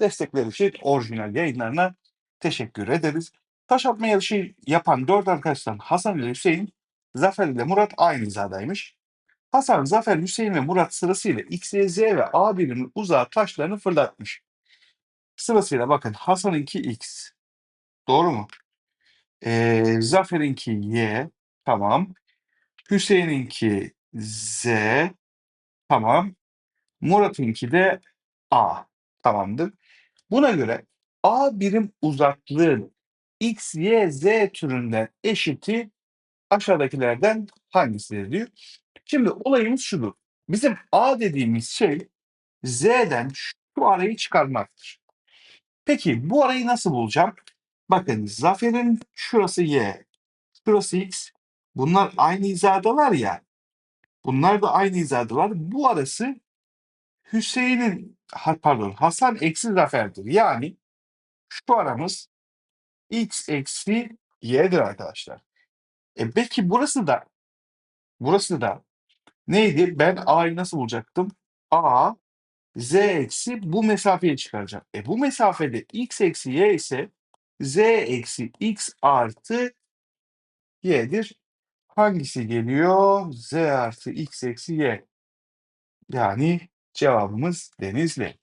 Destekleri için orijinal yayınlarına teşekkür ederiz. Taş atma yarışı yapan dört arkadaştan Hasan ile Hüseyin, Zafer ile Murat aynı hizadaymış. Hasan, Zafer, Hüseyin ve Murat sırasıyla X, Y, Z ve A birimin uzağa taşlarını fırlatmış. Sırasıyla bakın Hasan'ınki X. Doğru mu? Ee, Zafer'inki Y. Tamam. Hüseyin'inki Z. Tamam. Murat'ınki de A. Tamamdır. Buna göre A birim uzaklığın X, Y, Z türünden eşiti aşağıdakilerden hangisidir diyor. Şimdi olayımız şudur. Bizim A dediğimiz şey Z'den şu arayı çıkarmaktır. Peki bu arayı nasıl bulacağım? Bakın Zafer'in şurası Y, şurası X. Bunlar aynı hizadalar ya. Bunlar da aynı hizadalar. Bu arası Hüseyin'in ha, pardon Hasan eksi Zafer'dir. Yani şu aramız X eksi Y'dir arkadaşlar. E peki burası da burası da neydi? Ben A'yı nasıl bulacaktım? A Z eksi bu mesafeyi çıkaracağım. E bu mesafede X eksi Y ise Z eksi X artı Y'dir. Hangisi geliyor? Z artı X eksi Y. Yani cevabımız Denizli.